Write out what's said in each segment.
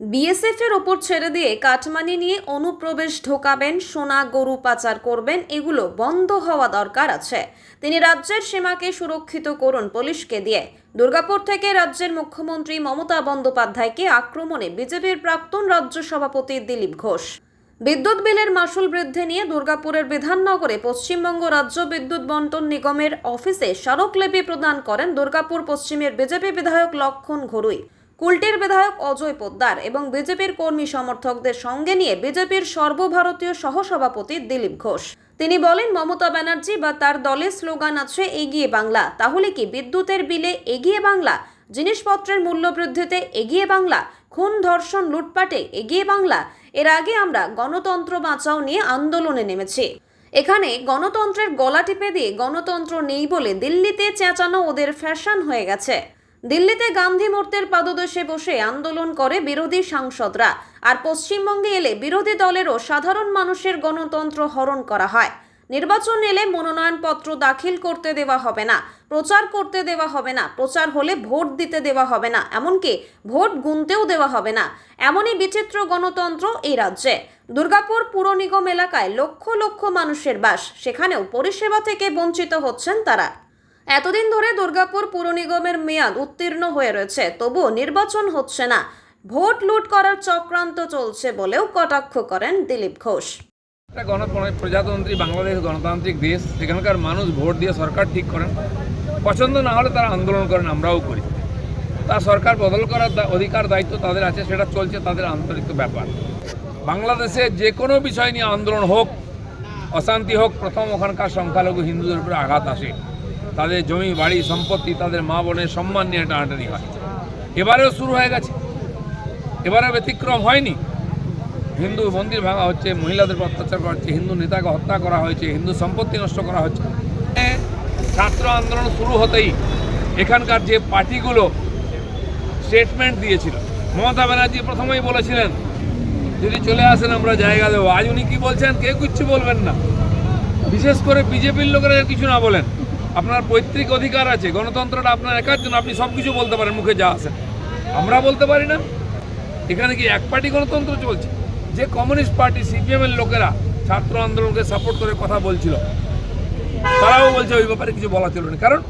BSF এর ওপর ছেড়ে দিয়ে কাটমানি নিয়ে অনুপ্রবেশ ঢোকাবেন সোনা গরু পাচার করবেন, এগুলো বন্ধ হওয়া দরকার আছে। তিনি রাজ্যের সীমাকে সুরক্ষিত করুন পুলিশকে দিয়ে। দুর্গাপুর থেকে রাজ্যের মুখ্যমন্ত্রী মমতা বন্দ্যোপাধ্যায়কে আক্রমণে বিজেপির প্রাক্তন রাজ্য সভাপতি দিলীপ ঘোষ। বিদ্যুৎ বিলের মাসুল বৃদ্ধি নিয়ে দুর্গাপুরের বিধাননগরে পশ্চিমবঙ্গ রাজ্য বিদ্যুৎ বন্টন নিগমের অফিসে স্মারকলিপি প্রদান করেন দুর্গাপুর পশ্চিমের বিজেপি বিধায়ক লক্ষণ ঘরুই। কুলটির বিধায়ক অজয় পোদ্দার এবং বিজেপির কর্মী সমর্থকদের সঙ্গে নিয়ে বিজেপির সর্বভারতীয় সহসভাপতি দিলীপ ঘোষ। তিনি বলেন, মমতা ব্যানার্জি বা তার দলের স্লোগান আছে, এগিয়ে বাংলা। তাহলে কি বিদ্যুতের বিলে এগিয়ে বাংলা? জিনিসপত্রের মূল্য বৃদ্ধিতে এগিয়ে বাংলা? খুন, ধর্ষণ, লুটপাটে এগিয়ে বাংলা? এর আগে আমরা গণতন্ত্র বাঁচাও নিয়ে আন্দোলনে নেমেছি। এখানে গণতন্ত্রের গলা টিপে দিয়ে গণতন্ত্র নেই বলে দিল্লিতে চেঁচানো ওদের ফ্যাশন হয়ে গেছে। দিল্লিতে গান্ধী মূর্তের পাদদেশে বসে আন্দোলন করে বিরোধী সাংসদরা। আর পশ্চিমবঙ্গে এলে বিরোধী দলেরও সাধারণ মানুষের গণতন্ত্র হরণ করা হয়। নির্বাচন এলে মনোনয়নপত্র দাখিল করতে দেওয়া হবে না, প্রচার করতে দেওয়া হবে না, প্রচার হলে ভোট দিতে দেওয়া হবে না, এমনকি ভোট গুনতেও দেওয়া হবে না। এমনই বিচিত্র গণতন্ত্র এই রাজ্যে। দুর্গাপুর পুর নিগম এলাকায় লক্ষ লক্ষ মানুষের বাস, সেখানেও পরিষেবা থেকে বঞ্চিত হচ্ছেন তারা। এতদিন ধরে দুর্গাপুর পুর নিগমের মেয়াদ উত্তীর্ণ হয়ে রয়েছে, তবুও নির্বাচন হচ্ছে না। ভোট লুট করার চক্রান্ত চলছে বলেও কটাক্ষ করেন দিলীপ ঘোষ। প্রজাতন্ত্রী বাংলাদেশ গণতান্ত্রিক দেশ, সেখানকার মানুষ ভোট দিয়ে সরকার ঠিক করেন। পছন্দ না হলে তারা আন্দোলন করেন, আমরাও করি। তা সরকার বদল করার অধিকার, দায়িত্ব তাদের আছে, সেটা চলছে তাদের আন্তরিক ব্যাপার। বাংলাদেশে যে কোনো বিষয় নিয়ে আন্দোলন হোক, অশান্তি হোক, প্রথম ওখানকার সংখ্যালঘু হিন্দুদের উপরে আঘাত আসে। তাদের জমি, বাড়ি, সম্পত্তি, তাদের মা বোনের সম্মান নিয়ে টানাটানি হয়। এবারেও শুরু হয়ে গেছে। এবারে ব্যতিক্রম হয়নি। হিন্দু মন্দির ভাঙা হচ্ছে, মহিলাদের অত্যাচার করা হচ্ছে, হিন্দু নেতাকে হত্যা করা হয়েছে, হিন্দু সম্পত্তি নষ্ট করা হচ্ছে। ছাত্র আন্দোলন শুরু হতেই এখানকার যে পার্টিগুলো স্টেটমেন্ট দিয়েছিল, মমতা ব্যানার্জি প্রথমেই বলেছিলেন, যদি চলে আসেন আমরা জায়গা দেবো। আজ উনি কি বলছেন? কেউ কিচ্ছু বলবেন না। বিশেষ করে বিজেপির লোকেরা কিছু না বলেন। আপনার পৈতৃক অধিকার আছে, গণতন্ত্রটা আপনার একার জন্য, আপনি সব কিছু বলতে পারেন, মুখে যা আসেন আমরা বলতে পারি না। এখানে কি এক পার্টি গণতন্ত্র চলছে? যে কমিউনিস্ট পার্টি সিপিএম এর লোকেরা ছাত্র আন্দোলনকে সাপোর্ট করে কথা বলছিল, তারাও বলছে ওই ব্যাপারে কিছু বলা ছিল না। কারণ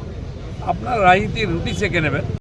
আপনার রাজনীতির রুটি সেঁকে নেবেন।